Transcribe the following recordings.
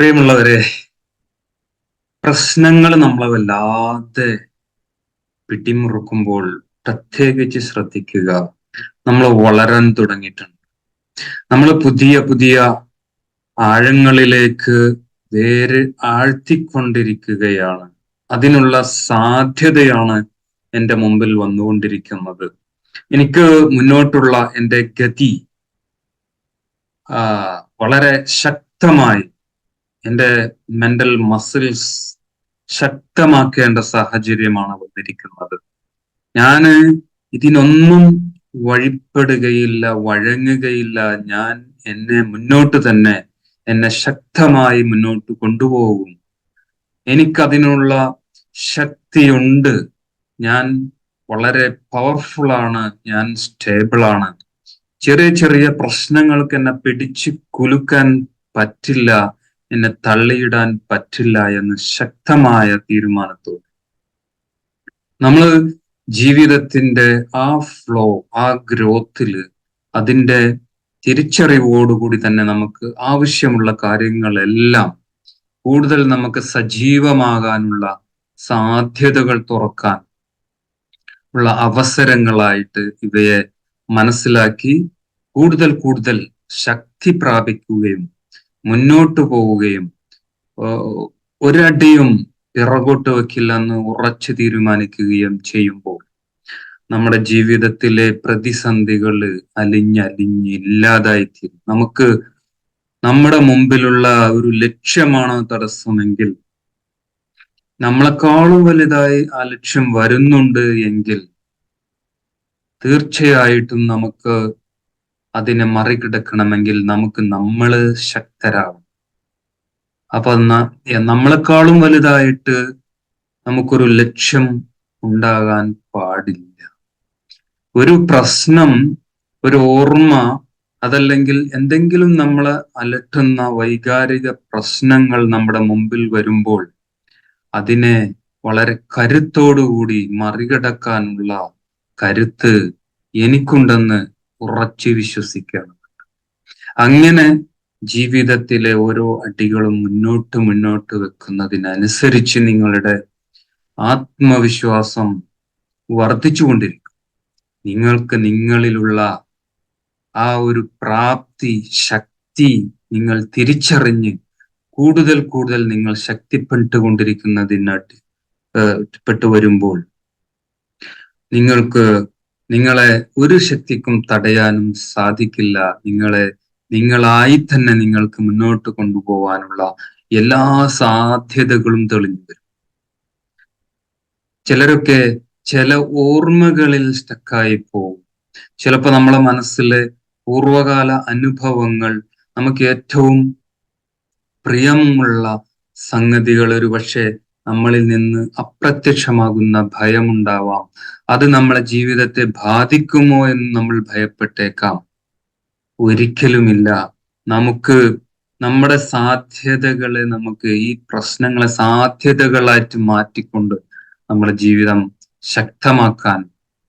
പ്രിയമുള്ളവരെ പ്രശ്നങ്ങൾ നമ്മളെ വല്ലാതെ പിടിമുറുക്കുമ്പോൾ പ്രത്യേകിച്ച് ശ്രദ്ധിക്കുക നമ്മൾ വളരാൻ തുടങ്ങിയിട്ടുണ്ട്. നമ്മൾ പുതിയ പുതിയ ആഴങ്ങളിലേക്ക് വേര് ആഴ്ത്തിക്കൊണ്ടിരിക്കുകയാണ്. അതിനുള്ള സാധ്യതയാണ് എന്റെ മുമ്പിൽ വന്നുകൊണ്ടിരിക്കുന്നത്. എനിക്ക് മുന്നോട്ടുള്ള എന്റെ ഗതി വളരെ ശക്തമായി എന്റെ മെന്റൽ മസിൽസ് ശക്തമാക്കേണ്ട സാഹചര്യമാണ് വന്നിരിക്കുന്നത്. ഞാൻ ഇതിനൊന്നും വഴിപ്പെടുകയില്ല വഴങ്ങുകയില്ല. ഞാൻ എന്നെ മുന്നോട്ട് തന്നെ എന്നെ ശക്തമായി മുന്നോട്ട് കൊണ്ടുപോകും. എനിക്കതിനുള്ള ശക്തിയുണ്ട്. ഞാൻ വളരെ പവർഫുൾ ആണ്. ഞാൻ സ്റ്റേബിൾ ആണ്. ചെറിയ ചെറിയ പ്രശ്നങ്ങൾക്ക് എന്നെ പിടിച്ചു കുലുക്കാൻ പറ്റില്ല. എന്നെ തള്ളിയിടാൻ പറ്റില്ല എന്ന് ശക്തമായ തീരുമാനത്തോടെ. നമ്മൾ ജീവിതത്തിന്റെ ആ ഫ്ലോ ആ ഗ്രോത്തിൽ അതിന്റെ തിരിച്ചറിവോടുകൂടി തന്നെ നമുക്ക് ആവശ്യമുള്ള കാര്യങ്ങളെല്ലാം കൂടുതൽ നമുക്ക് സജീവമാകാനുള്ള സാധ്യതകൾ തുറക്കാൻ ഉള്ള അവസരങ്ങളായിട്ട് ഇവയെ മനസ്സിലാക്കി കൂടുതൽ കൂടുതൽ ശക്തി പ്രാപിക്കുകയും മുന്നോട്ട് പോവുകയും ഒരടിയും പിറകോട്ട് വയ്ക്കില്ലെന്ന് ഉറച്ചു തീരുമാനിക്കുകയും ചെയ്യുമ്പോൾ നമ്മുടെ ജീവിതത്തിലെ പ്രതിസന്ധികൾ അലിഞ്ഞലിഞ്ഞ് ഇല്ലാതായിത്തീരും. നമുക്ക് നമ്മുടെ മുമ്പിലുള്ള ഒരു ലക്ഷ്യമാണ് തടസ്സമെങ്കിൽ നമ്മളെക്കാളും വലുതായി ആ ലക്ഷ്യം വരുന്നുണ്ട് എങ്കിൽ തീർച്ചയായിട്ടും നമുക്ക് അതിനെ മറികടക്കണമെങ്കിൽ നമുക്ക് നമ്മൾ ശക്തരാകും അപ്പൊ നമ്മളെക്കാളും വലുതായിട്ട് നമുക്കൊരു ലക്ഷ്യം ഉണ്ടാകാൻ പാടില്ല. ഒരു പ്രശ്നം ഒരു ഓർമ്മ അതല്ലെങ്കിൽ എന്തെങ്കിലും നമ്മളെ അലട്ടുന്ന വൈകാരിക പ്രശ്നങ്ങൾ നമ്മുടെ മുമ്പിൽ വരുമ്പോൾ അതിനെ വളരെ കരുത്തോടുകൂടി മറികടക്കാനുള്ള കരുത്ത് എനിക്കുണ്ടെന്ന് ഉറച്ചു വിശ്വസിക്കണം അങ്ങനെ ജീവിതത്തിലെ ഓരോ അടികളും മുന്നോട്ട് മുന്നോട്ട് വെക്കുന്നതിനനുസരിച്ച് നിങ്ങളുടെ ആത്മവിശ്വാസം വർദ്ധിച്ചുകൊണ്ടിരിക്കും നിങ്ങൾക്ക് നിങ്ങളിലുള്ള ആ ഒരു പ്രാപ്തി ശക്തി നിങ്ങൾ തിരിച്ചറിഞ്ഞ് കൂടുതൽ കൂടുതൽ നിങ്ങൾ ശക്തിപ്പെട്ടുകൊണ്ടിരിക്കുന്നതിനായിട്ട് പെട്ടു വരുമ്പോൾ നിങ്ങൾക്ക് നിങ്ങളെ ഒരു ശക്തിക്കും തടയാനും സാധിക്കില്ല. നിങ്ങളെ നിങ്ങളായി തന്നെ നിങ്ങൾക്ക് മുന്നോട്ട് കൊണ്ടുപോകാനുള്ള എല്ലാ സാധ്യതകളും തെളിഞ്ഞു വരും. ചിലരൊക്കെ ചില ഓർമ്മകളിൽ സ്റ്റക്കായി പോകും. ചിലപ്പോൾ നമ്മളെ മനസ്സിലെ പൂർവകാല അനുഭവങ്ങൾ നമുക്ക് ഏറ്റവും പ്രിയമുള്ള സംഗതികൾ ഒരു പക്ഷേ നമ്മളിൽ നിന്ന് അപ്രത്യക്ഷമാകുന്ന ഭയമുണ്ടാവാം. അത് നമ്മളെ ജീവിതത്തെ ബാധിക്കുമോ എന്ന് നമ്മൾ ഭയപ്പെട്ടേക്കാം. ഒരിക്കലുമില്ല. നമുക്ക് നമ്മുടെ സാധ്യതകളെ നമുക്ക് ഈ പ്രശ്നങ്ങളെ സാധ്യതകളായിട്ട് മാറ്റിക്കൊണ്ട് നമ്മുടെ ജീവിതം ശക്തമാക്കാൻ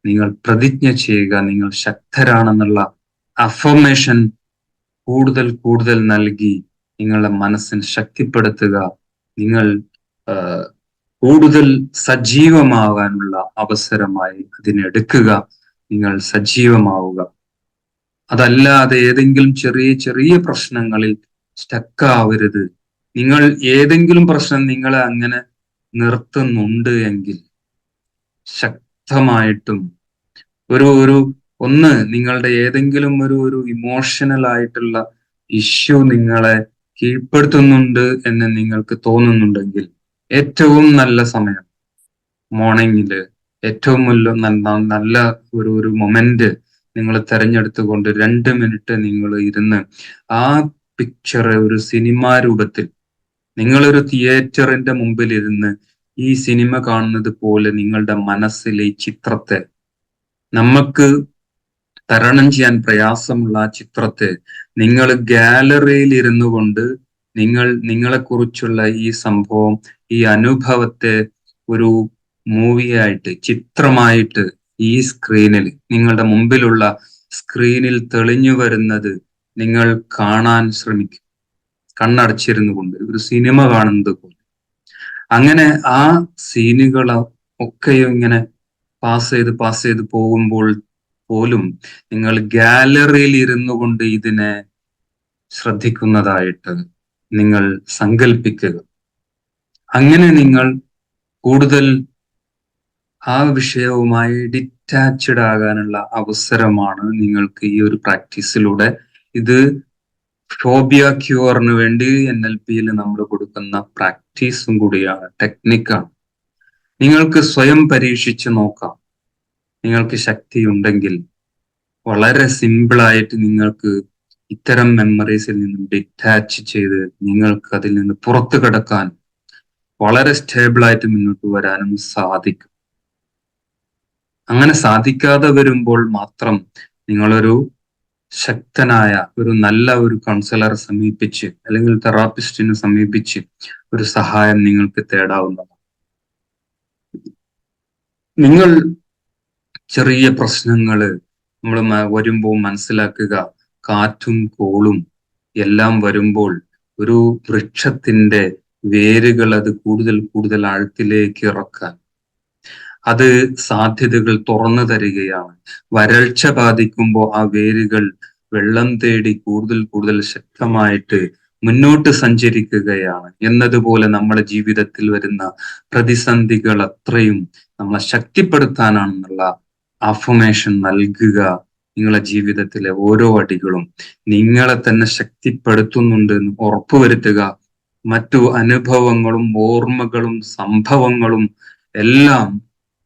നിങ്ങൾ പ്രതിജ്ഞ ചെയ്യുക. നിങ്ങൾ ശക്തരാണെന്നുള്ള അഫർമേഷൻ കൂടുതൽ കൂടുതൽ നൽകി നിങ്ങളുടെ മനസ്സിന് ശക്തിപ്പെടുത്തുക. നിങ്ങൾ കൂടുതൽ സജീവമാകാനുള്ള അവസരമായി അതിനെടുക്കുക നിങ്ങൾ സജീവമാവുക. അതല്ലാതെ ഏതെങ്കിലും ചെറിയ ചെറിയ പ്രശ്നങ്ങളിൽ സ്റ്റക്കാവരുത്. നിങ്ങൾ ഏതെങ്കിലും പ്രശ്നം നിങ്ങളെ അങ്ങനെ നിർത്തുന്നുണ്ട് എങ്കിൽ ശക്തമായിട്ടും ഒരു ഒരു ഒന്ന് നിങ്ങളുടെ ഏതെങ്കിലും ഒരു ഒരു ഇമോഷണൽ ആയിട്ടുള്ള ഇഷ്യൂ നിങ്ങളെ കീഴ്പ്പെടുത്തുന്നുണ്ട് എന്ന് നിങ്ങൾക്ക് തോന്നുന്നുണ്ടെങ്കിൽ ഏറ്റവും നല്ല സമയം. മോർണിംഗിൽ ഏറ്റവും നല്ല ഒരു ഒരു മൊമെന്റ് നിങ്ങൾ തെരഞ്ഞെടുത്തുകൊണ്ട് രണ്ട് മിനിറ്റ് നിങ്ങൾ ഇരുന്ന് ആ പിക്ചർ ഒരു സിനിമാ രൂപത്തിൽ നിങ്ങളൊരു തിയേറ്ററിന്റെ മുമ്പിൽ ഇരുന്ന് ഈ സിനിമ കാണുന്നത് പോലെ നിങ്ങളുടെ മനസ്സിലെ ഈ ചിത്രത്തെ നമുക്ക് തരണം ചെയ്യാൻ പ്രയാസമുള്ള ആ ചിത്രത്തെ നിങ്ങൾ ഗാലറിയിൽ ഇരുന്നു കൊണ്ട് നിങ്ങൾ നിങ്ങളെക്കുറിച്ചുള്ള ഈ സംഭവം ഈ അനുഭവത്തെ ഒരു മൂവിയായിട്ട് ചിത്രമായിട്ട് ഈ സ്ക്രീനിൽ നിങ്ങളുടെ മുമ്പിലുള്ള സ്ക്രീനിൽ തെളിഞ്ഞു വരുന്നത് നിങ്ങൾ കാണാൻ ശ്രമിക്കും. കണ്ണടച്ചിരുന്നു കൊണ്ട് ഒരു സിനിമ കാണുന്നത് പോലെ. അങ്ങനെ ആ സീനുകൾ ഒക്കെയും ഇങ്ങനെ പാസ് ചെയ്ത് പാസ് ചെയ്ത് പോകുമ്പോൾ പോലും നിങ്ങൾ ഗാലറിയിൽ ഇരുന്നു കൊണ്ട് ഇതിനെ ശ്രദ്ധിക്കുന്നതായിട്ട് നിങ്ങൾ സങ്കല്പിക്കുക അങ്ങനെ നിങ്ങൾ കൂടുതൽ ആ വിഷയവുമായി ഡിറ്റാച്ച്ഡ് ആകാനുള്ള അവസരമാണ് നിങ്ങൾക്ക് ഈ ഒരു പ്രാക്ടീസിലൂടെ ഇത് ഫോബിയ ക്യൂറിന് വേണ്ടി എൻ എൽ പിയിൽ നമ്മൾ കൊടുക്കുന്ന പ്രാക്ടീസും കൂടിയാണ് ടെക്നിക്കാണ് നിങ്ങൾക്ക് സ്വയം പരീക്ഷിച്ച് നോക്കാം. നിങ്ങൾക്ക് ശക്തിയുണ്ടെങ്കിൽ വളരെ സിമ്പിളായിട്ട് നിങ്ങൾക്ക് ഇത്തരം മെമ്മറീസിൽ നിന്നും ഡിറ്റാച്ച് ചെയ്ത് നിങ്ങൾക്ക് അതിൽ നിന്ന് പുറത്തു കിടക്കാൻ വളരെ സ്റ്റേബിൾ ആയിട്ട് മുന്നോട്ട് വരാനും സാധിക്കും. അങ്ങനെ സാധിക്കാതെ വരുമ്പോൾ മാത്രം നിങ്ങളൊരു ശക്തനായ ഒരു നല്ല ഒരു കൗൺസിലറെ സമീപിച്ച് അല്ലെങ്കിൽ തെറാപ്പിസ്റ്റിനെ സമീപിച്ച് ഒരു സഹായം നിങ്ങൾക്ക് തേടാവുന്നതാണ്. നിങ്ങൾ ചെറിയ പ്രശ്നങ്ങൾ നമ്മൾ വരുമ്പോൾ മനസ്സിലാക്കുക കാറ്റും കോളും എല്ലാം വരുമ്പോൾ ഒരു വൃക്ഷത്തിന്റെ വേരുകൾ അത് കൂടുതൽ കൂടുതൽ ആഴത്തിലേക്ക് ഇറക്കാൻ. അത് സാധ്യതകൾ തുറന്നു തരികയാണ്. വരൾച്ച ബാധിക്കുമ്പോൾ ആ വേരുകൾ വെള്ളം തേടി കൂടുതൽ കൂടുതൽ ശക്തമായിട്ട് മുന്നോട്ട് സഞ്ചരിക്കുകയാണ്. എന്നതുപോലെ നമ്മുടെ ജീവിതത്തിൽ വരുന്ന പ്രതിസന്ധികൾ അത്രയും നമ്മളെ ശക്തിപ്പെടുത്താനാണെന്നുള്ള അഫർമേഷൻ നൽകുക നിങ്ങളുടെ ജീവിതത്തിലെ ഓരോ അടികളും നിങ്ങളെ തന്നെ ശക്തിപ്പെടുത്തുന്നുണ്ട് എന്ന് ഉറപ്പുവരുത്തുക മറ്റു അനുഭവങ്ങളും ഓർമ്മകളും സംഭവങ്ങളും എല്ലാം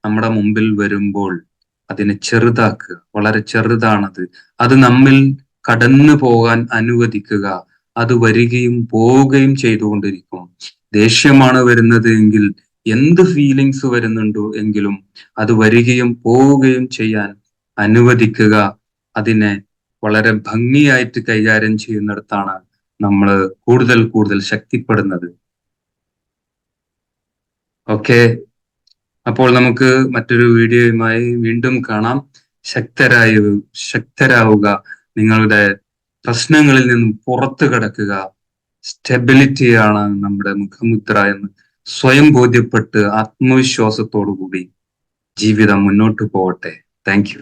നമ്മുടെ മുമ്പിൽ വരുമ്പോൾ അതിനെ ചെറുതാക്കുക. വളരെ ചെറുതാണത്. അത് നമ്മിൽ കടന്നു പോകാൻ അനുവദിക്കുക. അത് വരികയും പോവുകയും ചെയ്തുകൊണ്ടിരിക്കും. ദേഷ്യമാണ് വരുന്നത് എങ്കിൽ എന്ത് ഫീലിങ്സ് വരുന്നുണ്ടോ എങ്കിലും അത് വരികയും പോവുകയും ചെയ്യാൻ അനുവദിക്കുക. അതിനെ വളരെ ഭംഗിയായിട്ട് കൈകാര്യം ചെയ്യുന്നിടത്താണ് നമ്മൾ കൂടുതൽ കൂടുതൽ ശക്തിപ്പെടുന്നത്. ഓക്കെ. അപ്പോൾ നമുക്ക് മറ്റൊരു വീഡിയോയുമായി വീണ്ടും കാണാം. ശക്തരായ ശക്തരാവുക. നിങ്ങളുടെ പ്രശ്നങ്ങളിൽ നിന്നും പുറത്തു കടക്കുക. സ്റ്റെബിലിറ്റിയാണ് നമ്മുടെ മുഖമുദ്ര എന്ന് സ്വയം ബോധ്യപ്പെട്ട് ആത്മവിശ്വാസത്തോടു കൂടി ജീവിതം മുന്നോട്ട് പോകട്ടെ. താങ്ക്